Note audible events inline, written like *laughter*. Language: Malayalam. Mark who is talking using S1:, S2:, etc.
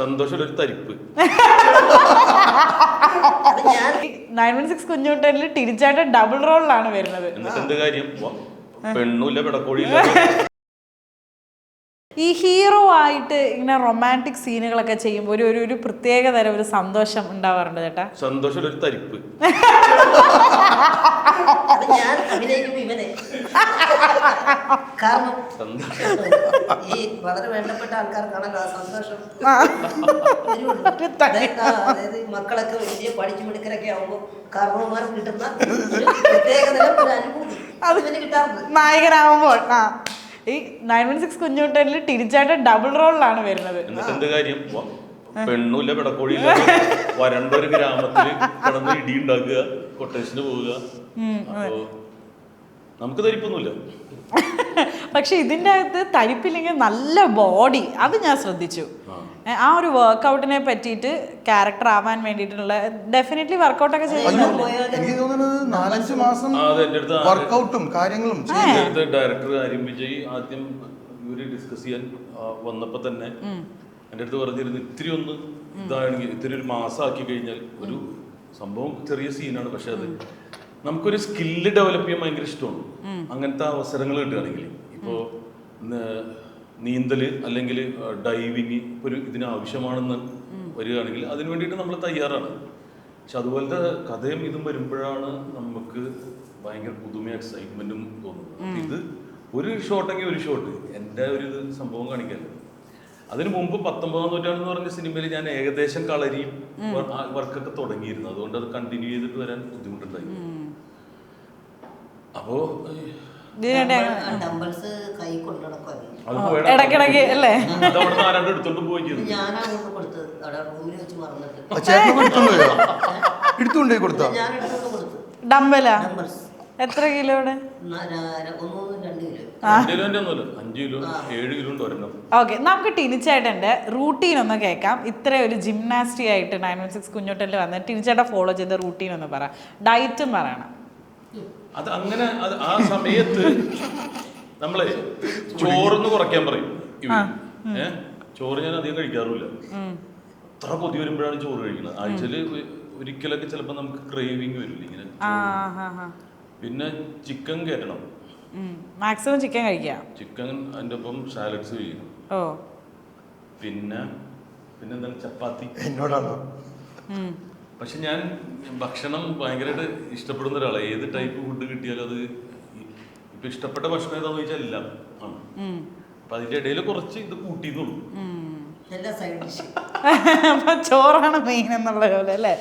S1: സന്തോഷം ഒരു തരിപ്പ്.
S2: നയൻ വൺ സിക്സ് കുഞ്ഞുകുട്ടനിൽ ടിരിച്ചായിട്ട് ഡബിൾ റോളിലാണ് വരുന്നത്.
S1: എന്നിട്ട് എന്ത് കാര്യം? പെണ്ണുമില്ല പിടക്കോഴിയില്ല
S2: ഈ ഹീറോ ആയിട്ട് ഇങ്ങനെ റൊമാന്റിക് സീനുകളൊക്കെ ചെയ്യുമ്പോൾ ഒരു ഒരു ഒരു പ്രത്യേക തരം ഒരു സന്തോഷം ഉണ്ടാവാറുണ്ട് ചേട്ടാ.
S1: സന്തോഷം ഒരു തരിപ്പ്.
S3: ഞാൻ അഭിനയിക്കുമ്പോൾ ഇവനെ കാരണം
S1: സന്തോഷം.
S3: ഈ വളരെ വേണ്ടപ്പെട്ട ആൾക്കാർക്കാണല്ലോ ആ സന്തോഷം. അതായത് മക്കളൊക്കെ വലിയ പഠിച്ചു മിടുക്കരൊക്കെ ആവുമ്പോൾ കാരണവന്മാർക്ക് കിട്ടുന്ന ഒരു അനുഭൂതി. കിട്ടാറുണ്ട്.
S2: നായകനാവുമ്പോൾ ആ. ഈ നയൻ വൺ സിക്സ് കുഞ്ഞുട്ടനിൽ തിരിച്ചായിട്ട് ഡബിൾ റോളിലാണ് വരുന്നത്.
S1: എന്നിട്ട് എന്ത് കാര്യം? പെണ്ണുമില്ല പിടക്കോഴിയില്ല. വരണ്ട ഒരു ഗ്രാമത്തിൽ കിടന്ന് ഇടി ഉണ്ടാക്കുക കൊട്ടേഷന് പോവുക. നമുക്ക് തരിപ്പൊന്നുമില്ല. *laughs*
S2: പക്ഷെ ഇതിന്റെ അകത്ത് തരിപ്പില്ലെങ്കിൽ നല്ല ബോഡി അത് ഞാൻ ശ്രദ്ധിച്ചു. ആ. ഒരു വർക്കൗട്ടിനെ പറ്റിയിട്ട് ക്യാരക്ടർ ആവാൻ വേണ്ടിയിട്ടുള്ള ഡെഫിനറ്റ്ലി വർക്കൗട്ടൊക്കെ
S4: ഒക്കെ
S2: ചെയ്യുന്നുണ്ട്
S4: എനിക്ക് തോന്നുന്നത് നാലഞ്ച് മാസം വർക്കൗട്ടും കാര്യങ്ങളും. ചെയ്തു.
S1: ഡയറക്ടർ ആര്യം വിജയ് ആദ്യം ഇവർ ഡിസ്കസ് ചെയ്യാൻ വന്നപ്പോ തന്നെ എന്റെ അടുത്ത് പറഞ്ഞിരുന്നു ഇത്തിരി ഒന്ന് ഇതാണെങ്കിൽ ഇത്തിരി ഒരു മാസമാക്കി കഴിഞ്ഞാൽ ഒരു സംഭവം ചെറിയ സീനാണ് പക്ഷെ അത് നമുക്കൊരു സ്കില്ല് ഡെവലപ്പ് ചെയ്യാൻ ഭയങ്കര ഇഷ്ടമാണ്. അങ്ങനത്തെ അവസരങ്ങൾ കിട്ടുകയാണെങ്കിൽ. ഇപ്പോൾ നീന്തൽ അല്ലെങ്കിൽ ഡൈവിങ് ഒരു ഇതിന് ആവശ്യമാണെന്ന് വരികയാണെങ്കിൽ അതിന് വേണ്ടിയിട്ട് നമ്മൾ തയ്യാറാണ്. പക്ഷെ അതുപോലത്തെ കഥയും ഇതും വരുമ്പോഴാണ് നമുക്ക് ഭയങ്കര പുതുമ എക്സൈറ്റ്മെന്റും തോന്നുന്നത്. ഇത് ഒരു ഷോട്ടെങ്കിൽ ഒരു ഷോട്ട് എന്റെ ഒരു സംഭവം കാണിക്കല്ലോ അതിനു മുമ്പ് പത്തൊമ്പതാം നൂറ്റാണ്ട് എന്ന് പറഞ്ഞ സിനിമയിൽ ഞാൻ ഏകദേശം കളരിയും വർക്കൊക്കെ തുടങ്ങിയിരുന്നു. അതുകൊണ്ട് അത് കണ്ടിന്യൂ ചെയ്തിട്ട് വരാൻ ബുദ്ധിമുട്ടുണ്ടായി. അപ്പോ ഞാൻ
S2: ഡംബൽസ്
S3: ഡംബിൾസ് കൈ കൊണ്ടു നടക്കുമായിരുന്നു
S1: അത് പോയടാ.
S2: ഇടയ്ക്കിടയ്ക്ക് അല്ലേ?
S1: എടുത്തോണ്ട് പോയി?
S4: എടുത്തുകൊണ്ടേ കൊടുത്താ?
S3: ഞാൻ
S2: എത്ര കിലോയുടെ ഓക്കെ നമുക്ക് ടിനിച്ചേട്ടന്റെ റൂട്ടീൻ ഒന്ന് കേൾക്കാം. ഇത്ര ഒരു ജിംനാസ്റ്റി ആയിട്ട് നയൻ വൺ സിക്സ് കുഞ്ഞോട്ടനിൽ വന്ന് ടിനിച്ചേട്ടാ ഫോളോ ചെയ്ത റൂട്ടീൻ ഒന്ന് പറ. ഡയറ്റും പറയണം.
S1: അത് അങ്ങനെ അത് ആ സമയത്ത് നമ്മളെ ചോറൊന്ന് കുറയ്ക്കാൻ പറയും. ചോറ് ഞാൻ അധികം കഴിക്കാറില്ല അത്ര കൊതി വരുമ്പോഴാണ് ചോറ് കഴിക്കുന്നത്. ആഴ്ചയിൽ ഒരിക്കലൊക്കെ ചിലപ്പോൾ നമുക്ക് ക്രേവിങ് വരില്ല ഇങ്ങനെ പിന്നെ ചിക്കൻ കയറ്റണം
S2: മാക്സിമം ചിക്കൻ കഴിക്കാം.
S1: ചിക്കൻ അതിന്റെ ഒപ്പം സാലഡ്സ് കഴിക്കണം
S2: ഓ.
S1: പിന്നെ പിന്നെ എന്താണ് ചപ്പാത്തി?
S4: എന്നോടാണോ.
S1: പക്ഷെ ഞാൻ ഭക്ഷണം ഭയങ്കരമായിട്ട് ഇഷ്ടപ്പെടുന്ന ഒരാളാണ് ഏത് ടൈപ്പ് ഫുഡ് കിട്ടിയാലും അത് ഇപ്പൊ ഇഷ്ടപ്പെട്ട ഭക്ഷണം ഏതാന്ന് ചോദിച്ചാൽ എല്ലാം ആണ്. അപ്പൊ അതിന്റെ ഇടയിൽ കുറച്ച് ഇത് കൂട്ടിയെന്നുള്ളൂ
S2: ഉം.
S3: എല്ലാ സൈഡ് ഡിഷ് *laughs*
S2: അപ്പൊ ചോറാണ് മെയിൻ എന്നുള്ള പോലെ അല്ലേ?